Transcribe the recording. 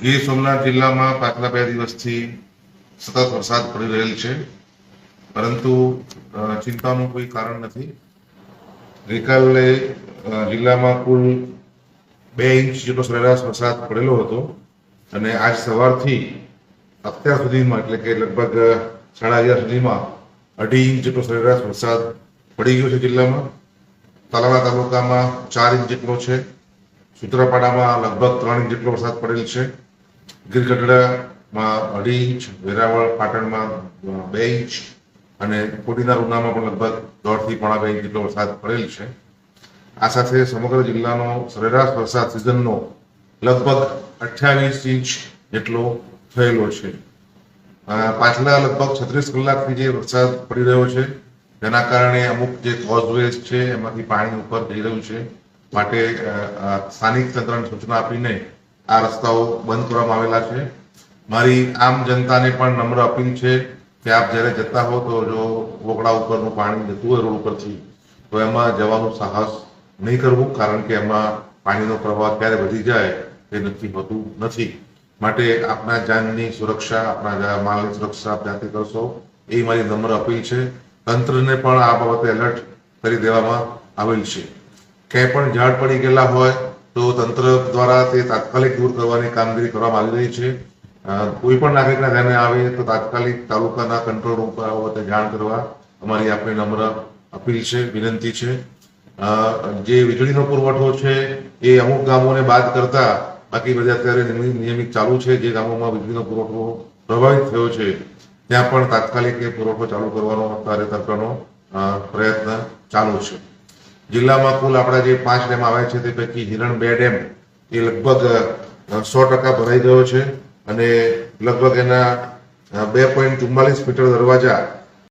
ગીર સોમનાથ જિલ્લામાં પાછલા બે દિવસથી સતત વરસાદ પડી રહેલ છે. પરંતુ ચિંતાનું કોઈ કારણ નથી. ગઈકાલે જિલ્લામાં કુલ બે ઇંચ જેટલો સરેરાશ વરસાદ પડેલો હતો અને આજ સવારથી અત્યાર સુધીમાં, એટલે કે લગભગ સાડા અગિયાર સુધીમાં અઢી ઇંચ જેટલો સરેરાશ વરસાદ પડી ગયો છે જિલ્લામાં. તાલાવા તાલુકામાં ચાર ઇંચ જેટલો છે. સુત્રાપાડામાં લગભગ ત્રણ ઇંચ જેટલો વરસાદ પડેલ છે. ગીરગઢડામાં અઢી ઇંચ, વેરાવળ પાટણમાં બે ઇંચ અને કોડીના ઉનામાં પણ લગભગ દોઢથી પોણા બે ઇંચ જેટલો વરસાદ પડેલ છે. આ સાથે સમગ્ર જિલ્લાનો સરેરાશ વરસાદ સિઝનનો લગભગ અઠ્યાવીસ ઇંચ જેટલો થયેલો છે. પાછલા લગભગ છત્રીસ કલાકથી જે વરસાદ પડી રહ્યો છે, તેના કારણે અમુક જે કોઝવેઝ છે, એમાંથી પાણી ઉપર જઈ રહ્યું છે. માટે સ્થાનિક તંત્રને સૂચના આપીને આ રસ્તાઓ બંધ કરવામાં આવેલા છે. મારી આમ જનતાને પણ નમ્ર અપીલ છે કે આપ જ્યારે જતા હો તો જો વોકડા ઉપરનું પાણી જતું હોય રોડ ઉપરથી, તો એમાં જવાનું સાહસ નહીં કરવું, કારણ કે એમાં પાણીનો પ્રવાહ ક્યારે વધી જાય તે નક્કી હોતું નથી. માટે આપના જાનની સુરક્ષા આપણા જા- માલની સુરક્ષા આપ જાતે કરશો, એ મારી નમ્ર અપીલ છે. તંત્રને પણ આ બાબતે એલર્ટ કરી દેવામાં આવેલ છે. ક્યાંય પણ ઝાડ પડી ગયેલા હોય તો તંત્ર દ્વારા તે તાત્કાલિક દૂર કરવાની કામગીરી કરવામાં આવી રહી છે. કોઈ પણ નાગરિકના ધ્યાને આવે તો તાત્કાલિક તાલુકાના કંટ્રોલ રૂમ પર બાબતે જાણ કરવા અમારી આપણે નમ્ર અપીલ છે, વિનંતી છે. જે વીજળીનો પુરવઠો છે એ અમુક ગામોને બાદ કરતા બાકી બધા અત્યારે નિયમિત ચાલુ છે. જે ગામોમાં વીજળીનો પુરવઠો પ્રભાવિત થયો છે, ત્યાં પણ તાત્કાલિક એ પુરવઠો ચાલુ કરવાનો અત્યારે તંત્રનો પ્રયત્ન ચાલુ છે. જિલ્લામાં કુલ આપણા જે પાંચ ડેમ આવ્યા છે તે પૈકી હિરણ બે ડેમ એ લગભગ સો ટકા ભરાઈ ગયો છે અને લગભગ એના બે પોઈન્ટ ચુમ્માલીસ મીટર દરવાજા